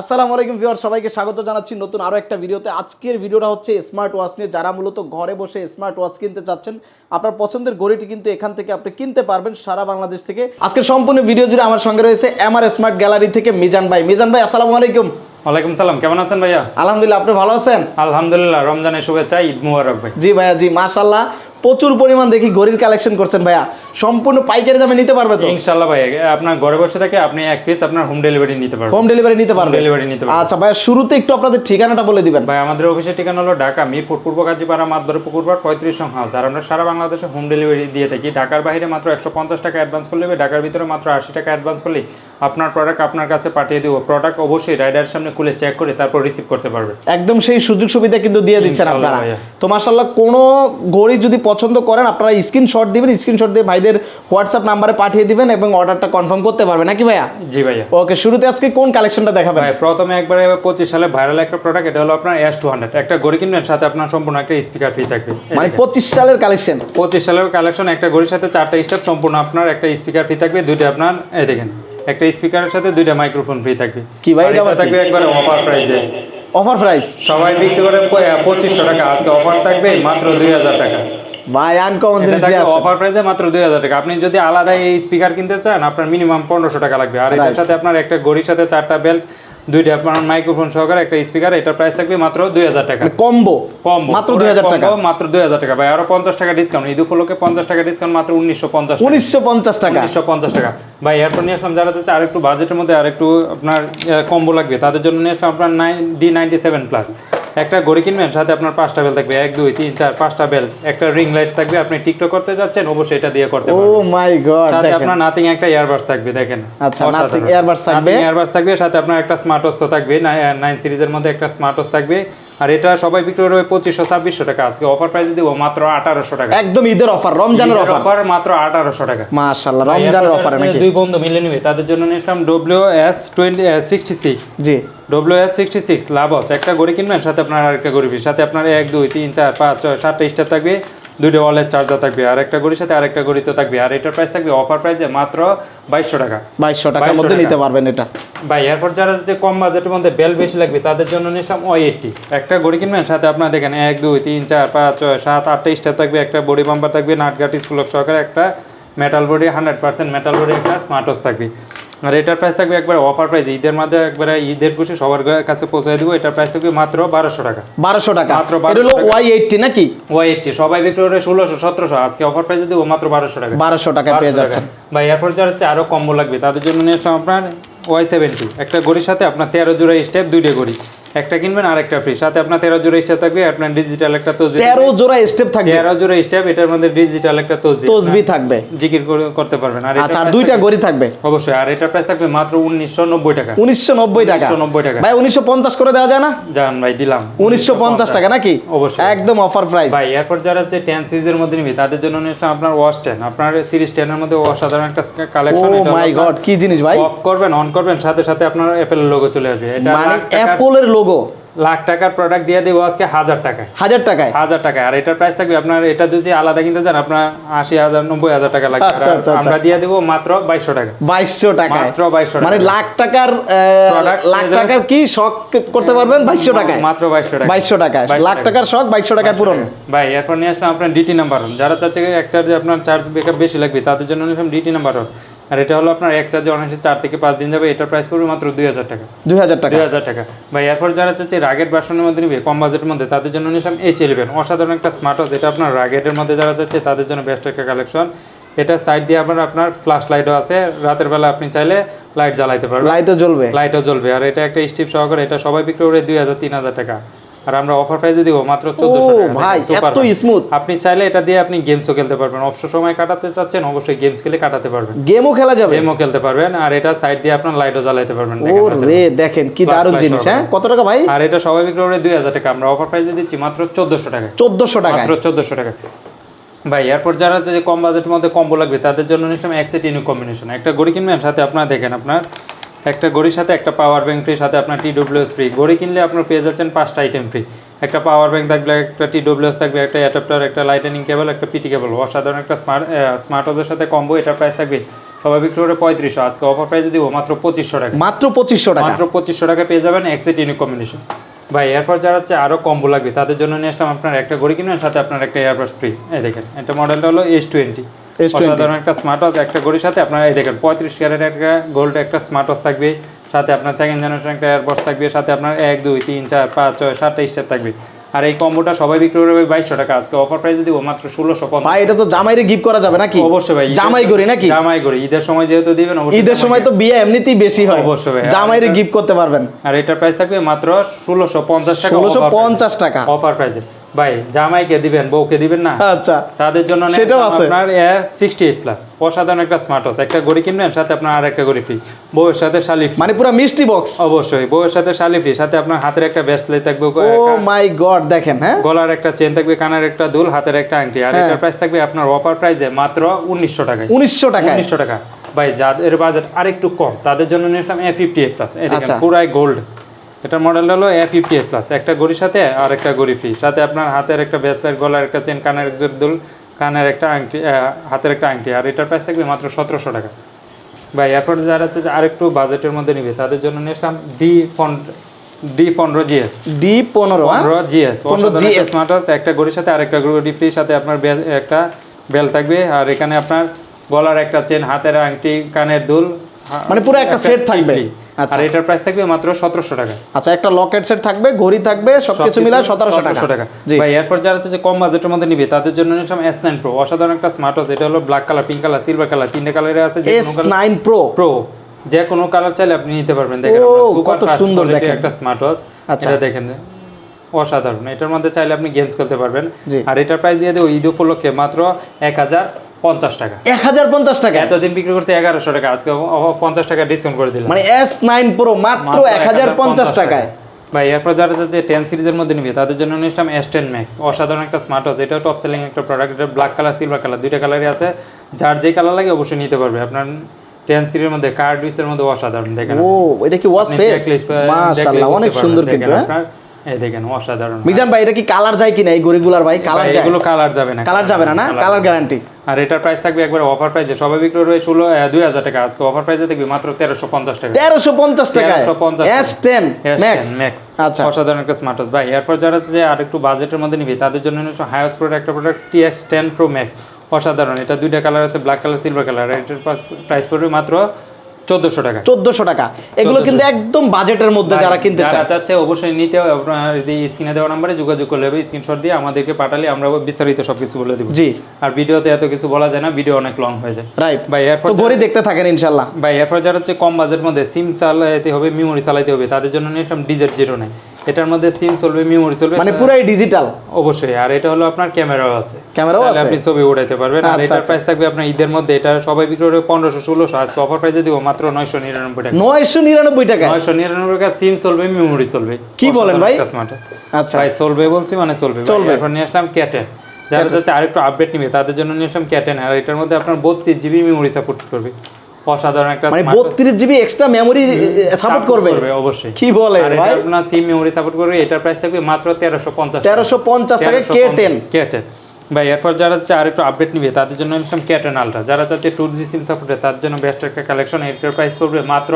আসসালামু আলাইকুম ভিউয়ার সবাইকে স্বাগত জানাচ্ছি নতুন আরও একটা ভিডিওতে। আজকের ভিডিওটা হচ্ছে স্মার্ট ওয়াচ নিয়ে যারা মূলত ঘরে বসে স্মার্ট ওয়াচ কিনতে চাচ্ছেন আপনার পছন্দের ঘড়িটি কিন্তু এখান থেকে আপনি কিনতে পারবেন সারা বাংলাদেশ থেকে। আজকে সম্পূর্ণ ভিডিও জুড়ে আমার সঙ্গে রয়েছে এমআর স্মার্ট গ্যালারি থেকে মিজান ভাই। মিজান ভাই আসসালামু আলাইকুম। ওয়ালাইকুম সালাম কেমন আছেন ভাইয়া? আলহামদুলিল্লাহ আপনি ভালো আছেন? আলহামদুলিল্লাহ রমজানের শুভেচ্ছা ঈদ মুবারক ভাই। জি ভাইয়া জি মাশাল্লাহ প্রচুর পরিমাণ দেখি ঘড়ির কালেকশন করছেন ভাইয়া। সম্পূর্ণ পাইকারি দামে নিতে পারবে তো? ইনশাল্লাহ ভাই আপনার ঘরে বসে থেকে আপনি এক পিস আপনার হোম ডেলিভারি নিতে পারবেন। হোম ডেলিভারি নিতে পারবে? ডেলিভারি নিতে পারবেন। আচ্ছা ভাইয়া শুরুতে একটু আপনাদের ঠিকানাটা বলে দিবেন। ভাই আমাদের অফিসের ঠিকানা হলো ঢাকা মিরপুর পূর্ব কাজীপাড়া মাতবর পুকুরপাড় পঁয়ত্রিশ সং আর আমরা সারা বাংলাদেশে হোম ডেলিভারি দিয়ে থাকি। ঢাকার বাইরে মাত্র একশো পঞ্চাশ টাকা অ্যাডভান্স করলে ঢাকার ভিতরে মাত্র আশি টাকা অ্যাডভান্স করলে আপনার প্রোডাক্ট আপনার কাছে পাঠিয়ে দেবো। প্রোডাক্ট অবশ্যই রাইডারের সামনে খুলে চেক করে তারপর রিসিভ করতে পারবে। একদম সেই সুযোগ সুবিধা কিন্তু দিয়ে দিচ্ছেন আপনারা। তো মাশাল্লাহ কোনো ঘড়ি যদি পছন্দ করেন আপনারা স্ক্রিনশট দিবেন স্ক্রিনশট দিয়ে ভাইদের হোয়াটসঅ্যাপ নাম্বারে পাঠিয়ে দিবেন এবং অর্ডারটা কনফার্ম করতে পারবেন। নাকি ভাইয়া? জি ভাইয়া। ওকে শুরুতে আজকে কোন কালেকশনটা দেখাবেন? ভাই প্রথমে একবারে পঁচিশ সালে ভাইরাল একটা প্রোডাক্ট এটা হলো আপনার এস টু হান্ড্রেড একটা গড়ি কিনবেন সাথে আপনার সম্পূর্ণ একটা স্পিকার ফ্রি থাকবে। মানে। পঁচিশ সালের কালেকশন পঁচিশ সালের কালেকশন একটা ঘড়ির সাথে চারটা স্টেপ সম্পূর্ণ আপনার একটা স্পিকার ফ্রি থাকবে দুইটা আপনার এই দেখেন। একটা স্পিকারের সাথে দুইটা মাইক্রোফোন ফ্রি থাকবে। কি ভাই, এটা? থাকবে একবারে অফার প্রাইসে অফার প্রাইস সবাই বিক্রি করে পঁচিশশো টাকা আজকে অফার থাকবে মাত্র দুই হাজার টাকা। ভাই আনকমন জিনিস অফার প্রাইসে মাত্র দুই হাজার টাকা। আপনি যদি আলাদা এই স্পিকার কিনতে চান আপনার মিনিমাম পনেরোশো টাকা লাগবে। আর এটার সাথে আপনার একটা ঘড়ির সাথে চারটা বেল্ট দুইটা আপনার মাইক্রোফোন সহকারে একটা স্পিকার এটার প্রাইস থাকবে মাত্র দুই হাজার টাকা। মানে কম্বো মাত্র দুই হাজার টাকা? মাত্র দুই হাজার টাকা। ভাই আরও পঞ্চাশ টাকা ডিসকাউন্ট ঈদ উপলক্ষে পঞ্চাশ টাকা ডিসকাউন্ট মাত্র উনিশশো পঞ্চাশ উনিশশো পঞ্চাশ টাকা? উনিশশো পঞ্চাশ টাকা। ভাই এরপর নিয়ে আসলাম যারা চাচ্ছে আর একটু বাজেটের মধ্যে আর একটু আপনার কম্বো লাগবে। তাদের জন্য নিয়ে আসলাম আপনার nine D ninety seven plus একটা ঘড়ি কিনবেন সাথে আপনার পাঁচটা বেল থাকবে। এক দুই তিন চার পাঁচটা বেল একটা রিং লাইট থাকবে আপনি টিকটক করতে যাচ্ছেন অবশ্যই এটা দিয়ে করতে ও পারবেন। মাই গড সাথে আপনার নাথিং একটা ইয়ারবাস থাকবে দেখেন। আচ্ছা, থাকবে। ইয়ারবাস থাকবে সাথে আপনার একটা স্মার্ট ওয়াচ তো থাকবে নাইন সিরিজের মধ্যে একটা স্মার্ট ওয়াচ থাকবে। আর এটা সবাই বিক্রি করবে পঁচিশশো ছাব্বিশশো টাকা। আজকে অফার প্রাইস দিব মাত্র আঠারোশো টাকা। একদম ঈদের অফার রমজানের অফার অফার মাত্র আঠারোশো টাকা। মাশাআল্লাহ রমজানের অফার নাকি? দুই বন্ধু মিলে নিবে তাদের জন্য নিয়েছিলাম W S twenty sixty six G. W S sixty six loves একটা গড়ি কিনবেন সাথে আপনার আরেকটা গড়ি ফ্রি। সাথে আপনার এক দুই তিন চার পাঁচ ছয় সাতটা স্টার থাকবে। দুইটা ওয়ালের চার্জার থাকবে। আর একটা গড়ির সাথে আরেকটা গড়ি তো থাকবে। আর এটার প্রাইস থাকবে অফার প্রাইসে মাত্র বাইশশো টাকা। বাইশশো টাকার 2200 মধ্যে। নিতে পারবেন এটা। ভাই এরপর যারা যে কম বাজেটের মধ্যে বেল বেশি লাগবে তাদের জন্য নিয়েছিলাম ওয়াই এইটটি একটা গড়ি কিনবেন সাথে আপনার দেখেন এক দুই তিন চার পাঁচ ছয় সাত আটটা স্টার থাকবে। একটা বডি বাম্পার থাকবে নাটগাটি সুলভ সহকারে একটা metal body hundred percent metal body একটা স্মার্ট ওয়াচ থাকবে। আর এটার প্রাইস থাকবে একবার অফার প্রাইস ঈদের মধ্যে একবারে ঈদের খুশি সবার কাছে পৌঁছে দেবো। এটার প্রাইস থাকবে মাত্র বারোশো টাকা। বারোশো টাকা? মাত্র এটা 1200 হলো টাকা। ওয়াই এইটটি নাকি? ওয়াই এইটটি সবাই বিক্রি করে ষোলোশো সতেরোশো। আজকে অফার প্রাইসে দেবো মাত্র বারোশো টাকা। বারোশো টাকা পেয়ে 500 টাকা। যাচ্ছেন ভাই এরপর যারা হচ্ছে আরও কম্বো লাগবে। তাদের জন্য নিয়ে আসলাম আপনার ওয়াই সেভেন্টি একটা গড়ির সাথে আপনার তেরো জোড়া স্টেপ দুইটা গড়ি একটা কিনবেন আর একটা ফ্রি সাথে আপনার তেরো জোড়া স্টেপ থাকবে আপনার ডিজিটাল একটা তসবি তেরো জোড়া স্টেপ থাকবে। তেরো জোড়া স্টেপ এটার মধ্যে ডিজিটাল একটা তসবি। তসবি থাকবে। জিকির করতে পারবেন। আর আচ্ছা price দুইটা গড়ি থাকবে। অবশ্যই। আর এটার প্রাইস থাকবে মাত্র উনিশশো নব্বই টাকা। উনিশশো নব্বই টাকা। 1990 টাকা। ভাই উনিশশো পঞ্চাশ করে দেওয়া যায় না? জান ভাই দিলাম। উনিশশো পঞ্চাশ টাকা নাকি? অবশ্যই। একদম অফার প্রাইস ভাই এরপর যারা হচ্ছে টেন সিরিজের মধ্যে নিবি তাদের জন্য নিয়ে আসলাম আপনার ওয়াশ টেন আপনার সিরিজ টেনের মধ্যে অসাধারণ একটা ও কালেকশন মাই গড কি জিনিস ভাই। অফ করবেন অন করবেন সাথে সাথে আপনার অ্যাপেলের লোগো চলে আসবে। এটা মানে অ্যাপলের লোগো লাখ টাকার প্রোডাক্ট দিয়ে দেবো আজকে হাজার টাকায়। হাজার টাকায়? হাজার টাকা আর এটার প্রাইস থাকবে আপনার এটা যদি আলাদা কিনতে চান আপনার আশি হাজার নব্বই হাজার টাকা লাগবে। আচ্ছা, আচ্ছা, আচ্ছা। আমরা দিয়ে দেবো মাত্র বাইশশো টাকা। বাইশশো টাকায়? মাত্র 2200 টাকা। মানে লাখ টাকার লাখ টাকার কি শখ করতে পারবেন? বাইশশো টাকায়। মাত্র বাইশশো টাকা বাইশশো টাকায়। লাখ টাকার শখ বাইশশো টাকায় পূরণ। ভাই এরপর নিয়ে আসলাম আপনার ডিটি নাম্বার যারা চাচ্ছে এক চার্জে আপনার চার্জ বেশি লাগবে তাদের জন্য নিয়ে ডিটি নাম্বার আর এটা হলো আপনার এক চার্জে অনেক চার থেকে পাঁচ দিন যাবে এটার প্রাইস পড়বে মাত্র দুই হাজার টাকা। দুই হাজার টাকা। দুই হাজার টাকা। বা এরপর যারা চাচ্ছে রাগেট ভার্সনের মধ্যে নিবে কম বাজেটের মধ্যে তাদের জন্য নিলাম এইচ ইলেভেন অসাধারণ একটা স্মার্ট ওয়াচ এটা আপনার রাগেটের মধ্যে যারা চাচ্ছে তাদের জন্য বেস্ট একটা কালেকশন এটা সাইড দিয়ে আবার আপনার ফ্ল্যাশ লাইটও আছে। রাতের বেলা আপনি চাইলে লাইট জ্বালাইতে পারবেন। লাইটও জ্বলবে। লাইটও জ্বলবে। আর এটা একটা স্টিপ সহকারে এটা সবাই বিক্রি করে দুই হাজার তিন হাজার টাকা। আর আমরা অফার প্রাইসে দিব মাত্র চোদ্দশো ও টাকা ভাই এত স্মুথ আপনি চাইলে এটা দিয়ে আপনি গেমসও খেলতে পারবেন। অবসর সময় কাটাতে চাচ্ছেন অবশ্যই গেমস খেলে কাটাতে পারবেন। গেমও খেলা যাবে? গেমও খেলতে পারবেন আর এটা সাইড দিয়ে আপনার লাইটও জ্বালাইতে পারবেন। ও দেখেন দেখেন কি দারুণ জিনিস হ্যাঁ? কত টাকা ভাই? আর এটা সবাই বিক্রি করে দুই হাজার টাকা। আমরা অফার প্রাইসে দিচ্ছি মাত্র চোদ্দশো টাকা চোদ্দশো টাকা মাত্র চোদ্দশো টাকা ভাই এরপর যারা যে কম বাজেটের মধ্যে কম্বো লাগবে তাদের জন্য নিশ্চয় একসেট ইনু কম্বিনেশন একটা গড়ি কিনবেন সাথে আপনার দেখেন আপনার একটা ঘড়ির সাথে একটা পাওয়ার ব্যাংক ফ্রি সাথে আপনার টি ডব্লিউএস ফ্রি ঘড়ি কিনলে আপনার পেয়ে যাচ্ছেন পাঁচটা আইটেম ফ্রি একটা পাওয়ার ব্যাংক থাকবে একটা টি ডব্লিউএস থাকবে একটা অ্যাডাপ্টার একটা লাইটেনিং কেবল একটা পিটি কেবল অসাধারণ একটা স্মার্ট স্মার্ট ওয়াচের সাথে কম্বো এটার প্রাইস থাকবে সবাই বিক্রি করে পঁয়ত্রিশশো। আজকে অফার প্রাইসে দিব মাত্র পঁচিশশো টাকা। মাত্র পঁচিশশো টাকা। মাত্র পঁচিশশো টাকা পেয়ে যাবেন এক্সিট ইউনিক কম্বিনেশন ভাই এরপর যারা হচ্ছে আরও কম্বো লাগবে তাদের জন্য নিয়ে আসলাম আপনার একটা ঘড়ি কিনবেন সাথে আপনার একটা এয়ারবাস ফ্রি এই দেখেন এটা মডেলটা হলো এস টোয়েন্টি S20 অসাধারণ একটা স্মার্ট ওয়াচ একটা ঘড়ির সাথে আপনার এই দেখেন পঁয়ত্রিশ ক্যারেট একটা গোল্ড একটা স্মার্ট ওয়াচ থাকবে সাথে আপনার সেকেন্ড জেনারেশন একটা এয়ারবাস থাকবে সাথে আপনার এক দুই তিন চার পাঁচ ছয় সাতটা স্টেপ থাকবে। আর এই কম্বোটা সবাই বিক্রি করবে বাইশশো টাকা। আজকে অফার প্রাইসে দিব মাত্র ষোলোশো পঞ্চাশ। ভাই এটা তো জামাইরে গিফট করা যাবে নাকি? অবশ্যই ভাই জামাই করি নাকি? জামাই করি ঈদের সময় যেহেতু দিবেন অবশ্যই ঈদের সময় তো বিয়ে এমনিতেই বেশি হয়। অবশ্যই ভাই। জামাইরে গিফট করতে পারবেন। আর এটার প্রাইস থাকবে মাত্র ষোলোশো পঞ্চাশ টাকা ষোলোশো পঞ্চাশ টাকা। অফার প্রাইসে ভাই জামাইকে দিবেন বউকে দিবেন না? আচ্ছা তাদের জন্য সেটাও আছে। আপনার সিক্সটি এইট প্লাস অসাধারণ একটা স্মার্ট ওয়াচ একটা ঘড়ি কিনবেন সাথে আপনার আর একটা ঘড়ি ফ্রি বউয়ের সাথে শালি। মানে পুরো মিষ্টি বক্স অবশ্যই বউয়ের সাথে শালি ফ্রি সাথে আপনার হাতের একটা ব্যাসলেট থাকবে ও মাই গড দেখেন হ্যাঁ? গলার একটা চেন থাকবে কানের একটা দুল হাতের একটা আংটি। আর হ্যাঁ। এটার প্রাইস থাকবে আপনার অফার প্রাইসে মাত্র উনিশশো টাকায়। উনিশশো টাকায়? উনিশশো টাকা। ভাই যাদের বাজেট আরেকটু কম তাদের জন্য নিয়ে এ ফিফটি এইট প্লাস এটা। পুরাই গোল্ড এটার মডেলটা হলো এ ফিফটি এইট প্লাস একটা গড়ির সাথে আর একটা গড়ি ফ্রি সাথে আপনার হাতের একটা ব্রেসলেট গলার একটা চেন কানের একজোর দুল কানের একটা আংটি হাতের একটা আংটি। আর এটার প্রাইস থাকবে মাত্র সতেরোশো টাকা। ভাই এরপর যারা হচ্ছে যে আরেকটু বাজেটের মধ্যে নিবে তাদের জন্য নিয়ে আসলাম ডি ফন ডি পনেরো জিএস ডি পনেরো হ্যাঁ? পনেরো জিএস 15 GS স্মার্ট ওয়াচ একটা ঘড়ির সাথে আরেকটা ঘড়ি ফ্রি সাথে আপনার বে- একটা বেল থাকবে। আর এখানে আপনার গলার একটা চেন হাতের আংটি কানের দুল মানে পুরো একটা set থাকবে। আচ্ছা। আর এটার প্রাইস থাকবে মাত্র সতেরোশো টাকা। আচ্ছা একটা লকেট সেট থাকবে ঘড়ি থাকবে সবকিছু মিলায় সতেরোশো টাকা। টাকা। জি। ভাই এরপর যারা হচ্ছে যে কম বাজেটের মধ্যে নিবে তাদের জন্য নিলাম এস নাইন প্রো অসাধারণ একটা স্মার্ট ওয়াচ এটা হলো black colour pink colour silver colour তিনটে কালারে আছে যে কোনো কালার নাইন প্রো প্রো যে কোনো কালার চাইলে আপনি নিতে পারবেন দেখেন কত সুন্দর দেখেন। একটা স্মার্ট ওয়াচ আচ্ছা। এটা দেখেন অসাধারণ। এটার মধ্যে চাইলে আপনি গেমস খেলতে পারবেন। আর এটার প্রাইস দিয়ে দেবো ঈদ উপলক্ষে মাত্র এক হাজার পঞ্চাশ টাকা। এক হাজার পঞ্চাশ টাকা? এতদিন বিক্রি করছে এগারোশো টাকা আজকে পঞ্চাশ টাকা ডিসকাউন্ট করে দিলাম। মানে এস নাইন প্রো মাত্র এক হাজার পঞ্চাশ টাকায়। ভাই এরপর যারা যাচ্ছে টেন সিরিজের মধ্যে নিবে তাদের জন্য নিয়েছিলাম এস টেন ম্যাক্স অসাধারণ একটা স্মার্ট ওয়াচ এটা টপ সেলিং একটা প্রোডাক্ট এটা ব্ল্যাক কালার সিলভার কালার দুইটা কালারই আছে। যার যে কালার লাগে অবশ্যই নিতে পারবে। আপনার টেন সিরিজের মধ্যে কার্ড ডিসের মধ্যে অসাধারণ দেখেন। ও এটা কি আপনি ফেস মাশাআল্লাহ অনেক সুন্দর কিন্তু হ্যাঁ? এই দেখেন অসাধারণ মিজান ভাই এটা কি কালার যায় কিনা এই গড়িগুলার ভাই? কালার যায়? এগুলো কালার যাবে না কালার যাবে না না? কালার গ্যারান্টি আর এটার প্রাইস থাকবে একবার অফার প্রাইসে সবাই বিক্রি করবে ষোলো দুই হাজার টাকা। আজকে অফার প্রাইসে থাকবে মাত্র তেরোশো পঞ্চাশ টাকা। তেরোশো পঞ্চাশ টাকায়? 1350 এস টেন ম্যাক্স ম্যাক্স আচ্ছা। অসাধারণ একটা স্মার্ট ওয়াচ ভাই এরপর যারা যে আর একটু বাজেটের মধ্যে নিবে তাদের জন্য প্রোডাক্ট একটা product TX ten pro max অসাধারণ। এটা দুইটা কালার আছে ব্ল্যাক কালার সিলভার কালার এটার প্রাইস পড়বে মাত্র চোদ্দোশো টাকা। 1400 টাকা। এগুলো কিন্তু একদম বাজেটের মধ্যে যারা কিনতে যারা চাচ্ছে অবশ্যই নিতে হবে। আপনার যদি স্ক্রিনে দেওয়া নম্বরে যোগাযোগ করলে হবে। স্ক্রিনশট দিয়ে আমাদেরকে পাঠালে আমরা বিস্তারিত সবকিছু বলে দেব। জি। আর ভিডিওতে এত কিছু বলা যায় না ভিডিও অনেক লং হয়ে যায়। রাইট ভাই এরপর তো ঘড়ি দেখতে থাকেন ইনশাল্লাহ। ভাই এরপর যারা হচ্ছে কম বাজেটের মধ্যে সিম চালাইতে হবে মেমোরি চালাইতে হবে তাদের জন্য ডিজেট জিরো নাই এটার মধ্যে সিম চলবে মেমোরি চলবে মানে পুরাই ডিজিটাল অবশ্যই আর এটা হলো আপনার ক্যামেরাও আছে। ক্যামেরাও আছে? আপনি ছবি উঠাইতে পারবেন আর আচ্ছা, এটার আচ্ছা। প্রাইস থাকবে আপনার ঈদের মধ্যে এটা সবাই বিক্রি করবে পনেরোশো ষোলোশো আজকে অফার প্রাইসে দিব মাত্র নয়শো নিরানব্বই টাকা। নয়শো নিরানব্বই টাকা? নয়শো নিরানব্বই টাকা সিম চলবে মেমোরি চলবে। কি বলেন ভাই? আচ্ছা। ভাই চলবে বলছি মানে চলবে। চলবে। এরপর নিয়ে আসলাম ক্যাটেন যারা যাচ্ছে আরেকটু আপডেট নিবে তাদের জন্য নিয়ে আসলাম ক্যাটেন আর এটার মধ্যে আপনার বত্রিশ জিবি মেমোরি সাপোর্ট করবে। অসাধারণ একটা মানে smart- বত্রিশ জিবি এক্সট্রা মেমোরি সাপোর্ট করবে। অবশ্যই। কি বলে ভাই? আপনার সিম মেমোরি সাপোর্ট করবে এটার প্রাইস থাকবে মাত্র তেরোশো পঞ্চাশ তেরোশো পঞ্চাশ টাকা কে টেন কে টেন ভাই এরপর যারা চাচ্ছে আরেকটু আপডেট নিবে তাদের জন্য নিলাম কে টেন আলট্রা যারা চাচ্ছে টু জি সিম সাপোর্টে তার জন্য বেস্ট একটা কালেকশন এটার প্রাইস পড়বে মাত্র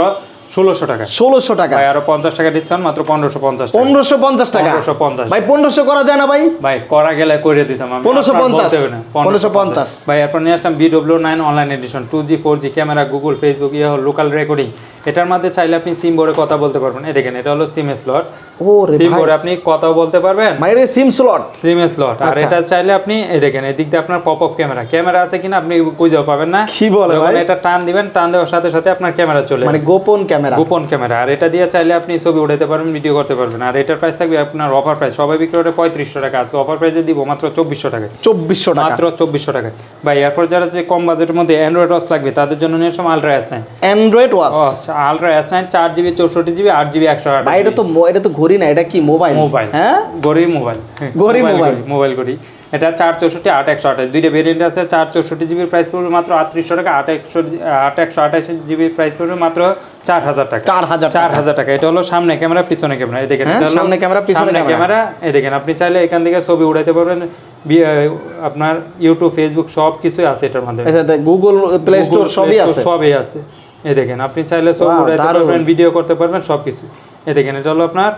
ষোলোশো টাকা। ষোলোশো টাকা। আরও পঞ্চাশ টাকা ডিসকাউন্ট মাত্র পনেরোশো পঞ্চাশ পনেরোশো পঞ্চাশ টাকা। পনেরোশো পঞ্চাশ ভাই পনেরোশো করা যায় না ভাই? ভাই করা গেলে করে দিতাম আমি 1550 আপনার বলতে হবে না, 1550 ভাই এরপর নিয়ে আসলাম BW nine online edition two G four G camera Google Facebook ইয়ে লোকাল রেকর্ডিং এটার মধ্যে চাইলে আপনি সিম বোর্ডে কথা বলতে পারবেন। এই দেখেন এটা হলো সিম স্লট ও সিম বোর্ডে আপনি কথাও বলতে পারবেন। মানে সিম স্লট সিম স্লট আর আচ্ছা। এটা চাইলে আপনি এই দেখেন এদিক দিয়ে আপনার পপ আপ ক্যামেরা ক্যামেরা আছে কিনা আপনি খুঁজেও পাবেন না। কি বলে ভাই? এটা টান দিবেন টান দেওয়ার সাথে সাথে আপনার ক্যামেরা চলে মানে গোপন ক্যামেরা গোপন ক্যামেরা। আর এটা দিয়ে চাইলে আপনি ছবি উঠাতে পারবেন ভিডিও করতে পারবেন। আর এটার প্রাইস থাকবে আপনার অফার প্রাইস সবাই বিক্রি করে পঁয়ত্রিশশো টাকা। আজকে অফার প্রাইসে দিব মাত্র চব্বিশশো টাকায়। চব্বিশশো টাকা। মাত্র চব্বিশশো টাকায়। ভাই এরপর যারা যে কম বাজেটের মধ্যে অ্যান্ড্রয়েড ওয়াচ লাগবে তাদের জন্য নিয়ে আসলাম ultra S nine android watch আচ্ছা আলট্রা এস নাইন চার জিবি চৌষট্টি জিবি আট জিবি একশো আট এটা তো এটা তো ঘড়ি না এটা কি মোবাইল মোবাইল হ্যাঁ? গড়ি মোবাইল গড়ি মোবাইল। মোবাইল গড়ি এটা চার চৌষট্টি আট একশো আঠাশ। দুইটা ভেরিয়েন্ট আছে চার চৌষট্টি জিবির প্রাইস পড়বে মাত্র আটত্রিশশো টাকা আট একশো আট একশো আঠাশ জিবির প্রাইস পড়বে মাত্র চার হাজার টাকা। চার হাজার চার হাজার টাকা। এটা হলো সামনে ক্যামেরা পিছনে ক্যামেরা এই দেখেন হ্যাঁ, সামনে ক্যামেরা, পিছনে ক্যামেরা। এই দেখেন আপনি চাইলে এখান থেকে ছবি উঠাইতে পারবেন। আপনার ইউটিউব ফেসবুক সব কিছুই আছে এটার মধ্যে গুগল প্লে স্টোর সবই আছে। সবই আছে। এই দেখেন আপনি চাইলে ছবি উঠাইতে পারবেন ভিডিও করতে পারবেন সব কিছু এই দেখেন এটা হলো আপনার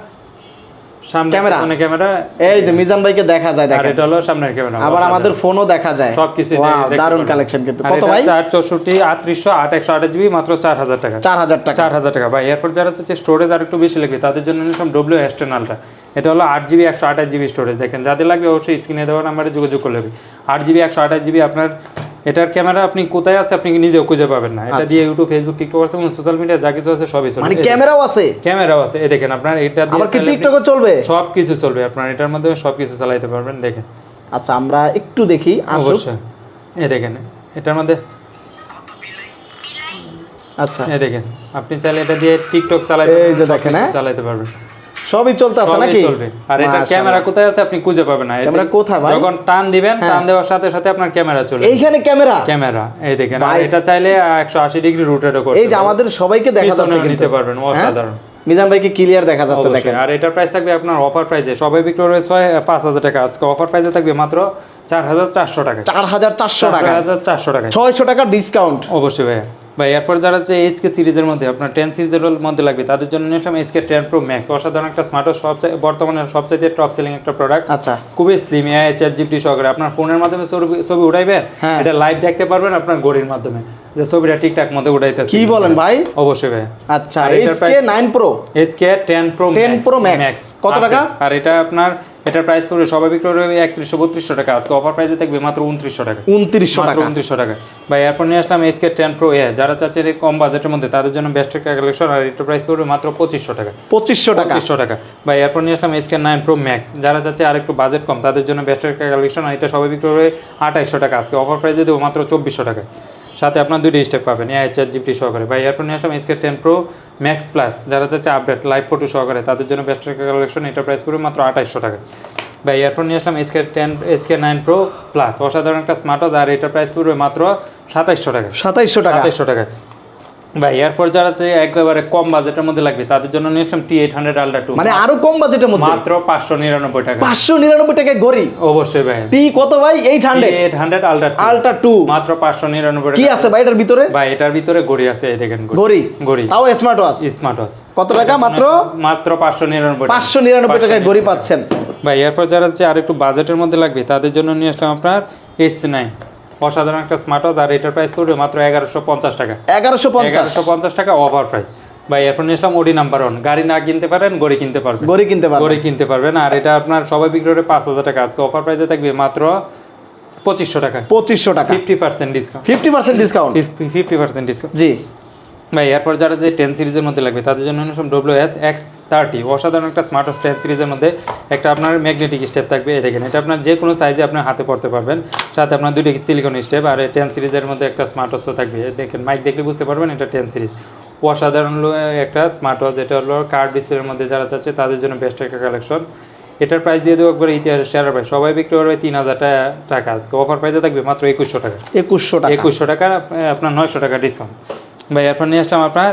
সামনে ক্যামেরা। পিছনে ক্যামেরা। এই যে মিজান ভাইকে দেখা যায় দেখেন। এটা হলো সামনের ক্যামেরা। আবার আমাদের ফোনও দেখা যায়। সবকিছু Wow, কালেকশন কিন্তু। কত ভাই? চার চৌষট্টি আটত্রিশশো আট একশো আঠাশ জিবি মাত্র চার হাজার টাকা। চার হাজার টাকা। চার হাজার টাকা। ভাই এরপর যারা হচ্ছে স্টোরেজ আর একটু বেশি লাগবে তাদের জন্য নিলাম ডব্লিউ এক্সটার্নালটা এটা হলো আট জিবি একশো আঠাশ জিবি স্টোরেজ দেখেন যাদের লাগবে অবশ্যই স্ক্রিনে দেওয়া নাম্বারে যোগাযোগ করলে হবে। আট জিবি একশো আঠাশ জিবি আপনার এটার ক্যামেরা আপনি কোথায় আছে আপনি নিজেও খুঁজে পাবেন না। এটা দিয়ে ইউটিউব ফেসবুক টিকটক আছে এবং সোশ্যাল মিডিয়া যা কিছু আছে সবই মানে ক্যামেরাও আছে? ক্যামেরাও আছে। এই দেখেন আপনার এটা দিয়ে টিকটকও চলবে? সব কিছু চলবে আপনার এটার মধ্যে সব কিছু চালাইতে পারবেন দেখেন। আচ্ছা আমরা একটু দেখি অবশ্যই। এই দেখেন এটার মধ্যে আচ্ছা। এই দেখেন আপনি চাইলে এটা দিয়ে টিকটক চালাইতে এই যে দেখেন, হ্যাঁ? চালাইতে পারবেন। সবই চলতে আছে নাকি? চলবে। আর এটা ক্যামেরা কোথায় আছে আপনি খুঁজে পাবেন না। ক্যামেরা কোথায় ভাই? যখন টান দিবেন হ্যাঁ। টান দেওয়ার সাথে সাথে আপনার ক্যামেরা চলে এইখানে ক্যামেরা? ক্যামেরা এই দেখেন। আর এটা চাইলে একশো আশি ডিগ্রি রোটেটও করতে এই যে আমাদের সবাইকে দেখা যাচ্ছে কিন্তু। নিতে পারবেন? অসাধারণ। মিজান ভাই কি ক্লিয়ার দেখা যাচ্ছে। দেখেন। আর এটার প্রাইস থাকবে আপনার অফার প্রাইসে সবাই বিক্রি রয়েছে পাঁচ হাজার টাকা। আজকে অফার প্রাইসে থাকবে মাত্র চার হাজার চারশো টাকা। চার হাজার চারশো টাকা। চারশো টাকা। ছয়শো টাকা ডিসকাউন্ট অবশ্যই ভাইয়া। ভাই এরপর যারা হচ্ছে এইচকে সিরিজের মধ্যে আপনার টেন সিরিজের মধ্যে লাগবে তাদের জন্য নিয়েছিলাম এইচকে টেন প্রো ম্যাক্স অসাধারণ একটা স্মার্ট সবচেয়ে বর্তমানে সবচাইতে টপ সেলিং একটা প্রোডাক্ট আচ্ছা। খুবই স্লিম এআই চ্যাট জিপটি সহকারে। আপনার ফোনের মাধ্যমে ছবি- ছবি উঠাইবেন হ্যাঁ। এটা লাইভ দেখতে পারবেন আপনার ঘড়ির মাধ্যমে। যে ছবিটা ঠিকঠাক মতো উঠাইতেছে কি বলেন ভাই? অবশ্যই ভাই। আচ্ছা HK pro pro 10 Pro Max। কত টাকা? আর এটা আপনার এটার প্রাইস পড়বে সবাই বিক্রি করবে একত্রিশশো বত্রিশশো টাকা। আজকে অফার প্রাইসে থাকবে মাত্র উনত্রিশশো টাকা। উনত্রিশশো টাকা। উনত্রিশশো টাকা। ভাই এরপর নিয়ে আসলাম এইচকে টেন প্রো এ যারা চাচ্ছে এই কম বাজেটের মধ্যে তাদের জন্য বেস্ট একটা কালেকশন আর এটা প্রাইস পড়বে মাত্র পঁচিশশো টাকা। পঁচিশশো টাকা? পঁচিশশো টাকা। বা এয়ারফোন নিয়ে আসলাম এসকে নাইন প্রো ম্যাক্স যারা চাচ্ছে আর একটু বাজেট কম তাদের জন্য বেস্ট একটা কালেকশন আর এটা সবাই বিক্রি করবে আঠাইশশো টাকা। আজকে অফার প্রাইসে দেবো মাত্র চব্বিশশো টাকা। সাথে আপনার দুইটা স্টেপ পাবেন এআই চার জিপটি সহকারে। বা ইয়ারফোন নিয়ে আসলাম SK ten pro max plus যারা চাচ্ছে আপডেট লাইভ ফটো সহকারে তাদের জন্য বেস্ট কালেকশন এটা প্রাইস পড়বে মাত্র আঠাইশশো টাকা। বা ইয়ারফোন নিয়ে আসলাম SK ten SK nine pro plus অসাধারণ একটা স্মার্ট ওয়াচ আর এটা প্রাইস পড়বে মাত্র সাতাইশশো টাকা। সাতাইশশো টাকা। সাতাইশশো টাকা ভাই এরপর যারা আছে একেবারে কম বাজেটের মধ্যে লাগবে তাদের জন্য নিয়ে আসলাম T eight hundred ultra two মানে আরও কম বাজেটের মধ্যে? মাত্র পাঁচশো নিরানব্বই টাকা। পাঁচশো নিরানব্বই টাকায় ঘড়ি অবশ্যই ভাই। টি কত ভাই? Eight hundred eight hundred ultra ultra two মাত্র পাঁচশো নিরানব্বই কি আছে ভাই এটার ভিতরে? ভাই এটার ভিতরে গড়ি আছে এই দেখেন ঘড়ি গড়ি? তাও স্মার্ট ওয়াচ স্মার্ট ওয়াচ কত টাকা মাত্র? মাত্র পাঁচশো নিরানব্বই টাকা। পাঁচশো নিরানব্বই টাকায় ঘড়ি পাচ্ছেন। ভাই এরপর যারা হচ্ছে আর একটু বাজেটের মধ্যে লাগবে তাদের জন্য নিয়ে আসলাম আপনার এইচ নাইন অসাধারণ একটা স্মার্ট ওয়াচ আর এটার প্রাইস পড়বে মাত্র এগারোশো পঞ্চাশ টাকা। এগারোশো এগারোশো পঞ্চাশ টাকা ওভার প্রাইস ভাই এরপর ইসলাম ওডি নাম্বার ওয়ান গাড়ি না কিনতে পারেন গড়ি কিনতে পারবেন। গড়ি কিনতে পারবেন। গড়ি কিনতে পারবেন। আর এটা আপনার সবাই বিক্রি করে পাঁচ হাজার টাকা। আজকে অফার প্রাইসে থাকবে মাত্র পঁচিশশো টাকা। পঁচিশশো টাকা। Fifty percent discount fifty percent discount fifty percent discount জি। ভাই, এরপর যারা যে টেন সিরিজের মধ্যে লাগবে, তাদের জন্য নিলাম ডব্লিউ এস এক্স থার্টি অসাধারণ একটা স্মার্ট টেন সিরিজের মধ্যে একটা আপনার ম্যাগনেটিক স্টেপ থাকবে, এই দেখেন, এটা আপনার যে কোনো সাইজে আপনার হাতে পড়তে পারবেন। সাথে আপনার দুটি সিলিকন স্টেপ আর টেন সিরিজের মধ্যে একটা স্মার্ট ওয়াচ তো থাকবে দেখেন মাইক দেখলে বুঝতে পারবেন এটা টেন সিরিজ। অসাধারণ একটা স্মার্ট ওয়াচ এটা হলো কার্ড ডিসপ্লের মধ্যে যারা চাচ্ছে, তাদের জন্য বেস্ট একটা কালেকশন এটার প্রাইস দিয়ে দেবো একবার ইতিহাসের শেয়ার প্রাইস সবাই বিক্রি করবে তিন হাজার টাকা আজকে অফার প্রাইসে থাকবে মাত্র একুশশো টাকা। একুশশো টাকা। একুশশো টাকা আপনার নয়শো টাকা ডিসকাউন্ট বা এরপর নিয়ে আসলাম আপনার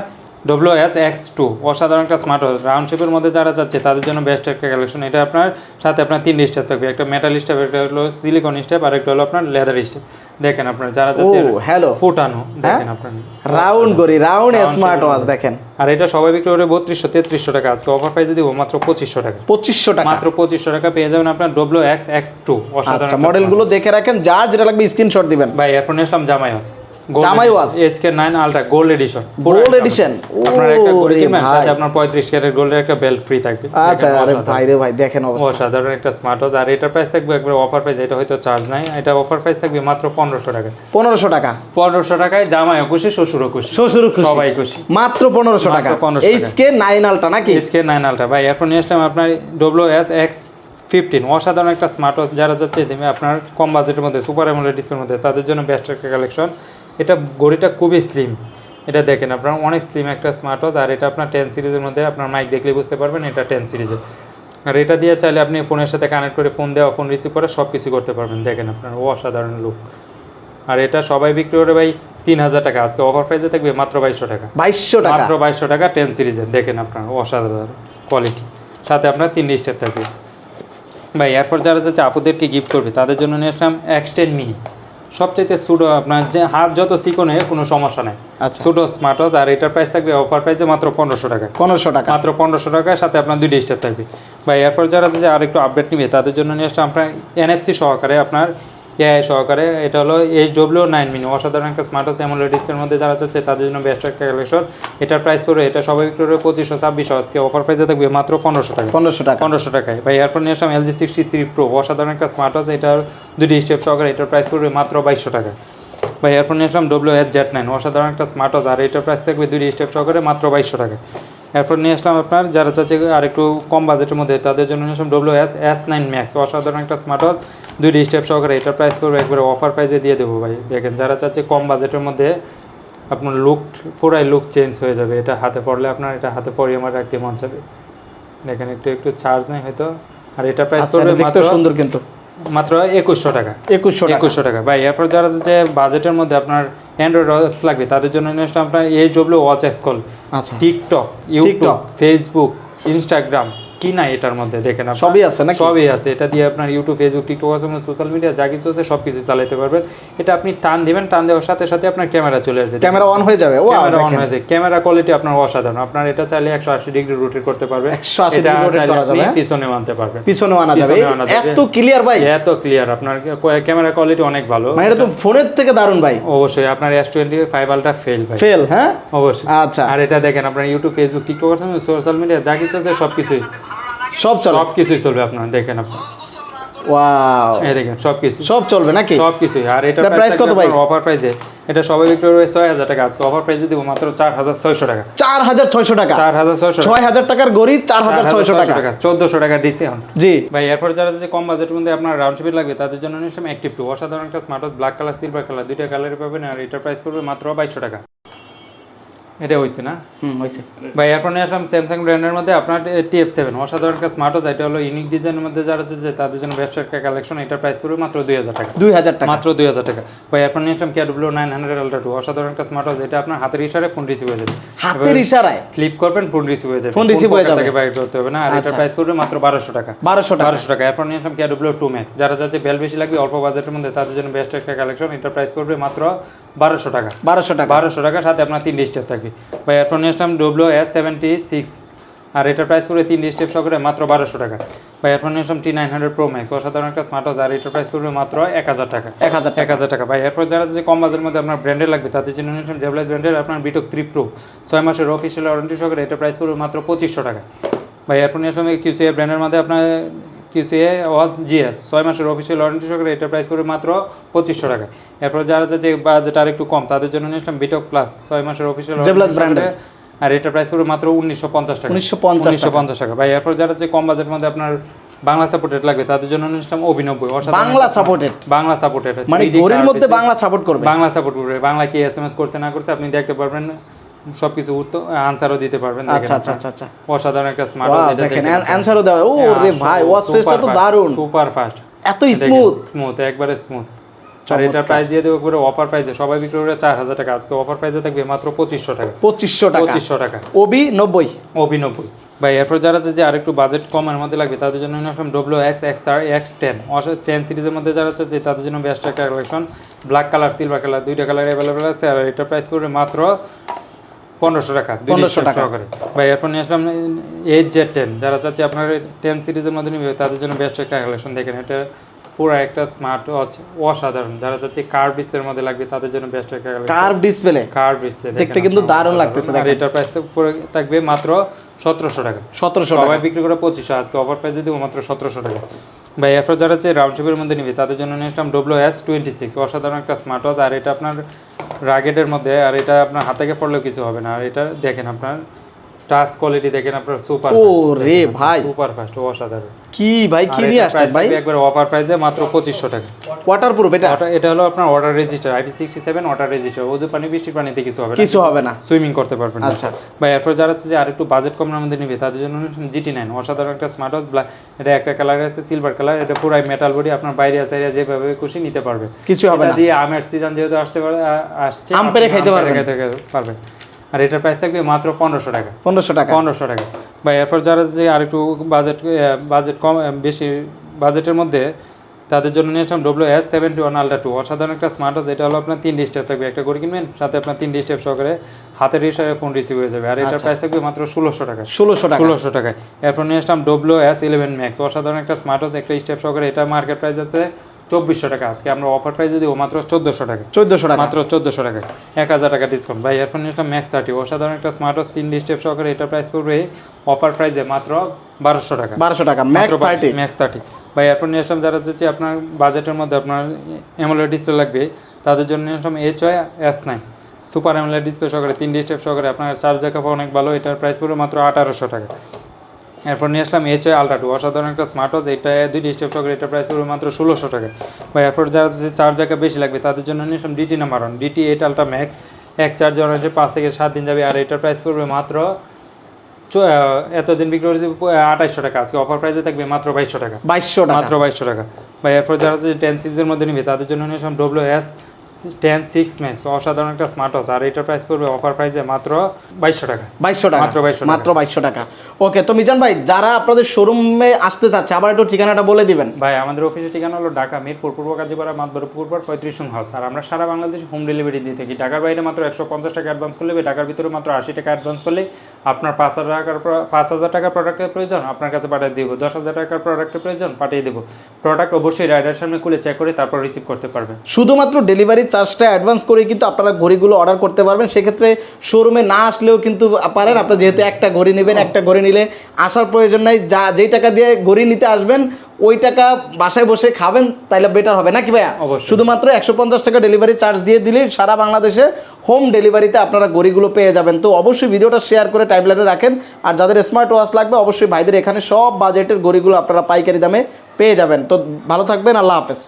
ডব্লিউ এস এক্স টু অসাধারণ একটা স্মার্ট ওয়াচ রাউন্ড শেপের মধ্যে যারা যাচ্ছে তাদের জন্য বেস্ট একটা কালেকশন এটা আপনার সাথে আপনার তিনটে স্টেপ থাকবে। একটা মেটাল স্টেপ একটা হলো সিলিকন স্টেপ আর একটা হলো আপনার লেদার স্টেপ দেখেন আপনার যারা যাচ্ছে হ্যালো ফুটানো দেখেন আপনার। রাউন্ড ঘড়ি রাউন্ড স্মার্ট ওয়াচ দেখেন। আর এটা সবাই বিক্রি করে বত্রিশশো তেত্রিশশো টাকা। আজকে অফার প্রাইসে দিব মাত্র পঁচিশশো টাকা। পঁচিশশো টাকা। মাত্র পঁচিশশো টাকা পেয়ে যাবেন আপনার ডব্লিউ এক্স এক্স টু অসাধারণ আচ্ছা মডেলগুলো দেখে রাখেন যার যেটা লাগবে স্ক্রিনশট দিবেন। ভাই নিয়ে আসলাম জামাই আছে। জামাই watch? HK nine ultra gold edition gold edition আপনার একটা গড়ি কিনবেন সাথে আপনার পঁয়ত্রিশ ক্যারেট গোল্ডের একটা বেল্ট ফ্রি থাকবে। আচ্ছা আরে অসাধারণ। ভাই রে ভাই দেখেন অবস্থা। অসাধারণ একটা স্মার্ট ওয়াচ আর এটার প্রাইস থাকবে একবার অফার প্রাইস এটা হয়তো চার্জ নাই। এটা অফার প্রাইস থাকবে মাত্র পনেরোশো টাকা। টাকা। টাকায় জামাইও খুশি শ্বশুরও খুশি শ্বশুর খুশি। সবাই খুশি। মাত্র টাকা। 1500 টাকা। এইচকে নাইন আলটা নাকি? এইচকে নাইন আলট্রা ভাই এরপর নিয়ে আসলাম আপনার এক্স ফিফটিন অসাধারণ একটা স্মার্ট ওয়াচ যারা যাচ্ছে দেবে আপনার কম বাজেটের মধ্যে সুপার এমোলেড ডিসপ্লের মধ্যে তাদের জন্য বেস্ট একটা কালেকশন এটা ঘড়িটা খুবই স্লিম এটা দেখেন আপনার অনেক স্লিম একটা স্মার্ট ওয়াচ আর এটা আপনার টেন সিরিজের মধ্যে আপনার মাইক দেখলে বুঝতে পারবেন এটা টেন সিরিজের আর এটা দিয়ে চাইলে আপনি ফোনের সাথে কানেক্ট করে ফোন দেওয়া ফোন রিসিভ করে সব কিছু করতে পারবেন। দেখেন আপনার ও অসাধারণ লুক আর এটা সবাই বিক্রি করে ভাই তিন হাজার টাকা। আজকে অফার প্রাইসে থাকবে মাত্র বাইশশো টাকা। বাইশশো টাকা? মাত্র বাইশশো টাকা টেন সিরিজের দেখেন আপনার অসাধারণ কোয়ালিটি সাথে আপনার তিন স্টেপ থাকবে। ভাই এরপর যারা যাচ্ছে আপুদেরকে গিফট করবে তাদের জন্য নিয়ে আসলাম এক্স টেন মিনি সবচাইতে সুডো আপনার যে হাত যত চিকনে কোনো সমস্যা নাই। আচ্ছা। সুডো স্মার্টস আর এটার প্রাইস থাকবে অফার প্রাইসে মাত্র পনেরোশো টাকা। পনেরোশো টাকা। মাত্র পনেরোশো টাকার সাথে আপনার দুইটা স্টেপ থাকবে। বা এরপর যারা যে আর একটু আপডেট নিবে তাদের জন্য নিয়ে আসলে আপনার এনএফসি সহকারে আপনার এআই সহকারে এটা হলো এইচ ডব্লিউ নাইন মিনি অসাধারণ একটা স্মার্ট আছে এমন ডিসপ্লের মধ্যে যারা চাচ্ছে তাদের জন্য বেস্ট একটা কালেকশন এটার প্রাইস পড়বে এটা সবাই বিক্রি করে পঁচিশশো ছাব্বিশশো আজকে অফার প্রাইসে থাকবে মাত্র পনেরোশো টাকা। পনেরোশো টাকা। পনেরোশো টাকায়। ভাই এয়ারফোন নিয়ে আসলাম এলজি সিক্সটি থ্রি প্রো অসাধারণ একটা স্মার্ট আছে এটার দুটি স্টেপ সহকারে এটার প্রাইস পড়বে মাত্র বাইশশো টাকা। ভাই এয়ারফোন নিয়ে আসলাম ডব্লিউ এস জেড নাইন অসাধারণ একটা স্মার্ট ওয়াচ আর এটার প্রাইস থাকবে দুটি স্টেপ সহকারে মাত্র বাইশশো টাকা। এরপর নিয়ে আসলাম আপনার যারা চাচ্ছে আর একটু কম বাজেটের মধ্যে তাদের জন্য নিয়ে আসলাম W S S nine max অসাধারণ একটা স্মার্ট ওয়াচ দুইটি স্টেপ সহকারে এটার প্রাইস পড়বে একবারে অফার প্রাইসে দিয়ে দেবো ভাই। দেখেন যারা চাচ্ছে কম বাজেটের মধ্যে আপনার লুক পুরাই লুক চেঞ্জ হয়ে যাবে। এটা হাতে পড়লে আপনার এটা হাতে পরে আমার রাখতে মন যাবে দেখেন একটু একটু চার্জ নেই হয়তো। আর এটা প্রাইস আচ্ছা পড়বে মাত্র সুন্দর কিন্তু। মাত্র একুশশো টাকা। একুশশো একুশশো টাকা। ভাই এরপর যারা যে বাজেটের মধ্যে আপনার অ্যান্ড্রয়েড ওয়াচ লাগবে। তাদের জন্য নেক্সট আপনার H W watch X call আচ্ছা। TikTok YouTube. ফেসবুক ইনস্টাগ্রাম কি না এটার মধ্যে? দেখেন সবই আছে নাকি? সবই আছে। এটা দিয়ে আপনার ইউটিউব ফেসবুক টিকটক আছে সোশ্যাল মিডিয়া যা কিছু আছে সব কিছু চালাতে পারবেন। এটা আপনি টান দিবেন টান দেওয়ার সাথে সাথে আপনার ক্যামেরা চলে আসবে। ক্যামেরা অন হয়ে যাবে। ক্যামেরা অন হয়ে যায়। ক্যামেরা কোয়ালিটি আপনার অসাধারণ। আপনার এটা চাইলে একশো আশি ডিগ্রি রোটেট করতে পারবে 180 এটা degree rotate করা আপনি যাবে, হ্যাঁ? পিছনে মানতে পারবেন। যাবে। পিছনে আনা যাবে। এত ক্লিয়ার ভাই। এত ক্লিয়ার আপনার ক্যামেরা কোয়ালিটি অনেক ভালো। মানে এটা তো ফোনের থেকে দারুণ ভাই। অবশ্যই। আপনার S twenty five ultra fail ভাই। ফেল হ্যাঁ? অবশ্যই। আচ্ছা। আর এটা দেখেন আপনার ইউটিউব ফেসবুক টিকটক আছে সোশ্যাল মিডিয়া যা কিছু আছে সব কিছুই সব চলে। সব কিছুই চলবে আপনার দেখেন আপনার ওয়াও। এই দেখেন সব কিছু সব চলবে নাকি? সব কিছুই। আর এটা price কত ভাই? অফার প্রাইসে এটা সবাই বিক্রি করবে ছয় হাজার টাকা। আজকে অফার প্রাইসে দিব মাত্র চার হাজার ছয়শো টাকা। চার হাজার ছয়শো টাকা। চার হাজার ছয়শো ছয় হাজার টাকার গড়ি চার হাজার ছয়শো টাকা। চোদ্দশো টাকা ডিসকাউন্ট জি। ভাই এরপর যারা যে কম বাজেটের মধ্যে আপনার রাউন্ড শিপিং লাগবে তাদের জন্য নিশ্চয় অ্যাক্টিভ টু অসাধারণ একটা smart black colour silver colour দুইটা কালারে পাবেন। আর এটার প্রাইস পড়বে মাত্র বাইশশো টাকা। এটা হয়েছে না? হুম হয়েছে এরপর নিয়ে আসলাম স্যামসাং ব্র্যান্ডের মধ্যে আপনার টিএফ সেভেন অসাধারণ একটা স্মার্ট ওয়াচ এটা হলো ইউনিক ডিজাইনের মধ্যে যারা আছে যে তাদের জন্য বেস্ট একটা কালেকশন এটার প্রাইস পড়বে মাত্র দুই হাজার টাকা। দুই হাজার টাকা। মাত্র দুই হাজার টাকা। ভাই এরপর নিয়ে আসলাম KW nine hundred ultra two অসাধারণ একটা স্মার্ট ওয়াচ এটা আপনার হাতের ইশারায় ফোন রিসিভ হয়ে যাবে। হাতের ইশারায়? ফ্লিপ করবেন ফোন রিসিভ হয়ে যাবে। Phone receive হয়ে যাবে। থেকে বাইর করতে হবে না। আর এটার আচ্ছা। প্রাইস পড়বে মাত্র বারোশো টাকা। বারোশো টাকা। বারোশো টাকা। এরপর নিয়ে আসলাম কেডব্লিউ টু ম্যাক্স যারা যাচ্ছে বেল বেশি লাগবে অল্প বাজেটের মধ্যে তাদের জন্য বেস্ট একটা কালেকশন এটার প্রাইস পড়বে মাত্র বারোশো টাকা। বারোশো টাকা। বারোশো টাকার সাথে আপনার তিনটে স্টেপ থাকবে। বা এরপর নিয়ে আসলাম ডব্লিউ এস সেভেন্টি সিক্স আর এটার প্রাইস পড়বে তিনটে স্টেপ সহকারে মাত্র বারোশো টাকা। বা এরপর নিয়ে আসলাম T nine hundred pro max অসাধারণ একটা স্মার্ট ওয়াচ আর এটার প্রাইস পড়বে মাত্র এক হাজার টাকা। এক হাজার এক হাজার টাকা। ভাই এরপর যারা যে কম বাজারের মধ্যে আপনার ব্র্যান্ডের লাগবে তাদের জন্য নিয়ে আসলাম জেবলাইজ ব্র্যান্ডের আপনার বিটক থ্রি প্রো ছয় মাসের অফিসিয়াল ওয়ারেন্টি সহকারে এটার প্রাইস পড়বে মাত্র পঁচিশশো টাকা। বা এরপর নিয়ে আসলাম কিউসিএ ব্র্যান্ডের মধ্যে আপনার কিউসিএ ওয়াজ জিএস ছয় মাসের অফিসিয়াল ওয়ারেন্টি সহকারে এটার প্রাইস পড়বে মাত্র পঁচিশশো টাকা। এরপর যারা যে বাজেট আর একটু কম তাদের জন্য নিয়ে আসলাম বিটক প্লাস ছয় মাসের অফিসিয়াল এর। আর এটার প্রাইস পড়বে মাত্র উনিশশো পঞ্চাশ টাকা। 1950 উনিশশো পঞ্চাশ টাকা। ভাই এরপর যারা যে কম বাজেটের মধ্যে আপনার বাংলা সাপোর্টেড লাগবে তাদের জন্য নিয়ে আসলাম অভিনব্বই। বাংলা সাপোর্টেড বাংলা সাপোর্টেড মানে ঘড়ির মধ্যে বাংলা সাপোর্ট করবে। বাংলা সাপোর্ট করবে। বাংলা কি এস এম এস করছে না করছে আপনি দেখতে পারবেন। সবকিছু উত্তর আনসারও দিতে পারবেন আচ্ছা আচ্ছা আচ্ছা আচ্ছা। অসাধারণ একটা স্মার্ট Wow, দেখেন দেওয়া ও রে ভাই ওয়াচ ফেসটা তো দারুণ। সুপার ফাস্ট এত স্মুথ স্মুথ একবারে স্মুথ আর এটার প্রাইস দিয়ে দেবো করে অফার প্রাইসে সবাই বিক্রি করে চার হাজার টাকা। আজকে অফার প্রাইসে থাকবে মাত্র পঁচিশশো টাকা। পঁচিশশো টাকা। পঁচিশশো টাকা। ওবি নব্বই। অভিনব্বই ভাই এরপর যারা আছে যে আরেকটু বাজেট কমের মধ্যে লাগবে তাদের জন্য আসলাম ডব্লিউ এক্স এক্স তার এক্স টেন টেন সিরিজের মধ্যে যারা আছে যে তাদের জন্য বেস্ট একটা collection black colour silver colour দুইটা কালার অ্যাভেলেবেল আছে। আর এটার প্রাইস পড়বে মাত্র পনেরোশো টাকা 1500 টাকা। ভাই এরপর নিয়ে আসলাম এইট জেড টেন যারা চাচ্ছে আপনার টেন সিরিজের মধ্যে নিবে তাদের জন্য বেস্ট একটা কালেকশন দেখেন। এটা পুরো একটা স্মার্ট ওয়াচ অসাধারণ। যারা চাচ্ছে কার ডিসপ্লের মধ্যে লাগবে তাদের জন্য বেস্ট একটা collection car display car display দেখতে কিন্তু দারুণ লাগতেছে আর এটার প্রাইস থাকবে মাত্র সতেরোশো টাকা। সতেরোশো টাকা। সবাই বিক্রি করে পঁচিশশো আজকে অফার প্রাইসে দেবো মাত্র সতেরোশো টাকা। ভাই এরপর যারা হচ্ছে রাউন্ড শেপের মধ্যে নিবে তাদের জন্য নিয়ে আসলাম ডব্লিউ এস টোয়েন্টি সিক্স অসাধারণ একটা স্মার্ট ওয়াচ আর এটা আপনার রাগেটের মধ্যে আর এটা আপনার হাতে পড়লেও কিছু হবে না। আর এটা দেখেন আপনার টাচ কোয়ালিটি দেখেন আপনার সুপার ও রে ভাই। সুপার ফাস্ট অসাধারণ। কি ভাই কি নিয়ে আসছেন ভাই? একবার অফার প্রাইসে মাত্র পঁচিশশো টাকা। ওয়াটার প্রুফ এটা এটা হলো আপনার order register IP sixty seven order register ওজু পানি বৃষ্টির পানিতে কিছু হবে না। কিছু হবে না। সুইমিং করতে পারবেন আচ্ছা। বা এরপর যারা হচ্ছে যে আরেকটু বাজেট কম মধ্যে নিবে তাদের জন্য জিটি নাইন অসাধারণ একটা স্মার্ট ওয়াচ ব্ল্যাক এটা একটা কালার আছে সিলভার কালার এটা পুরাই মেটাল বডি আপনার বাইরে আছে যেভাবে খুশি নিতে পারবে। কিছু হবে না। দিয়ে আমের সিজন যেহেতু আসতে পারে আসছে আম আপনি খাইতে আম পারবেন। খাইতে পারবেন। আর এটার প্রাইস থাকবে মাত্র পনেরোশো টাকা। পনেরোশো টাকা। পনেরোশো টাকা। বা এরপর যারা যে আরেকটু বাজেট বাজেট কম বেশি বাজেটের মধ্যে তাদের জন্য নিয়ে আসলাম W S seventy one ultra two অসাধারণ একটা স্মার্ট ওয়াচ এটা হলো আপনার তিনটি স্টেপ থাকবে। একটা করে কিনবেন সাথে আপনার তিনটি স্টেপ সহকারে হাতের ইশারায় ফোন রিসিভ হয়ে যাবে। আর এটার প্রাইস থাকবে মাত্র ষোলোশো টাকা। ষোলোশো টাকা। ষোলোশো টাকায়। এরপর নিয়ে আসলাম ডব্লিউ এস ইলেভেন ম্যাক্স অসাধারণ একটা স্মার্ট ওয়াচ একটা স্টেপ সহকারে এটা মার্কেট প্রাইস আছে চব্বিশশো টাকা। আজকে আমরা অফার প্রাইসে দিব মাত্র চোদ্দোশো টাকা। চোদ্দোশো টাকা। মাত্র চোদ্দোশো টাকা। এক হাজার টাকা ডিসকাউন্ট ভাই এয়ারফোন নিয়ে আসলাম ম্যাক্স থার্টি অসাধারণ একটা স্মার্ট ওয়াচ তিন স্টেপ সহকারে এটা প্রাইস পড়বে অফার প্রাইসে মাত্র বারোশো টাকা। বারোশো টাকা ম্যাক্স থার্টি ম্যাক্স থার্টি বা এয়ারফোন নিয়ে আসলাম যারা হচ্ছে আপনার বাজেটের মধ্যে আপনার এমোলেড ডিসপ্লে লাগবে তাদের জন্য নিয়ে আসলাম H Y S nine super AMOLED display সহকারে তিন স্টেপ সহকারে আপনার চার্জ ব্যাকআপ অনেক ভালো এটার প্রাইস পড়বে মাত্র আঠারোশো টাকা। এরপর নিয়ে আসলাম এইচ ওয়াই আলট্রা টু অসাধারণ একটা স্মার্ট ওয়াচ এটা দুইটি স্টেপ সহকারে এটার প্রাইস পড়বে মাত্র ষোলোশো টাকা। বা এরপর যারা হচ্ছে চার্জ ব্যাকআপ বেশি লাগবে তাদের জন্য নিয়ে আসলাম DT number one DT eight ultra max এক চার্জার হচ্ছে পাঁচ থেকে সাত দিন যাবে আর এটার প্রাইস পড়বে মাত্র এতদিন বিক্রি করেছে আঠাইশশো টাকা। আজকে অফার প্রাইসে থাকবে মাত্র বাইশশো টাকা। বাইশশো মাত্র বাইশশো টাকা। বা এরপর যারা টেন সিক্সের মধ্যে নিবে তাদের জন্য নিয়ে আসলাম W S ten six max অসাধারণ একটা স্মার্ট ওয়াচ আর এটার প্রাইস পড়বে অফার প্রাইসে মাত্র বাইশশো টাকা। বাইশশো টাকা। মাত্র 2200 টাকা। মাত্র বাইশশো টাকা। ওকে তো মিজান ভাই যারা আপনাদের শোরুমে আসতে চাচ্ছে আবার একটু ঠিকানাটা বলে দিবেন। ভাই আমাদের অফিসের ঠিকানা হলো ঢাকা মিরপুর পূর্ব কাজীপাড়া মাতবরপুর পর পঁয়ত্রিশ হাউস আর আমরা সারা বাংলাদেশে হোম ডেলিভারি দিয়ে থাকি। ঢাকার বাইরে মাত্র একশো পঞ্চাশ টাকা অ্যাডভান্স করলে ঢাকার ভিতরে মাত্র আশি টাকা অ্যাডভান্স করলে আপনার পাঁচ হাজার টাকার পাঁচ হাজার টাকার প্রোডাক্টের প্রয়োজন আপনার কাছে পাঠিয়ে দেবো। দশ হাজার টাকার প্রোডাক্টের প্রয়োজন পাঠিয়ে দেবো। প্রোডাক্ট অবশ্যই রাইডার সামনে খুলে চেক করে তারপর রিসিভ করতে পারবেন। শুধুমাত্র ডেলিভারি চার্জটা অ্যাডভান্স করে কিন্তু আপনারা ঘড়িগুলো অর্ডার করতে পারবেন। সেক্ষেত্রে শোরুমে না আসলেও কিন্তু পারেন। আপনার যেহেতু একটা ঘড়ি নেবেন একটা ঘড়ি নিলে আসার প্রয়োজন নাই। যা যেই টাকা দিয়ে ঘড়ি নিতে আসবেন ওই টাকা বাসায় বসে খাবেন তাইলে বেটার হবে। নাকি ভাইয়া? অবশ্যই। শুধুমাত্র একশো পঞ্চাশ টাকা ডেলিভারি চার্জ দিয়ে দিলেই সারা বাংলাদেশে হোম ডেলিভারিতে আপনারা ঘড়িগুলো পেয়ে যাবেন। তো অবশ্যই ভিডিওটা শেয়ার করে টাইমলাইনে রাখেন। আর যাদের স্মার্ট ওয়াচ লাগবে অবশ্যই ভাইদের এখানে সব বাজেটের ঘড়িগুলো আপনারা পাইকারি দামে পেয়ে যাবেন। তো ভালো থাকবেন আল্লাহ হাফেজ।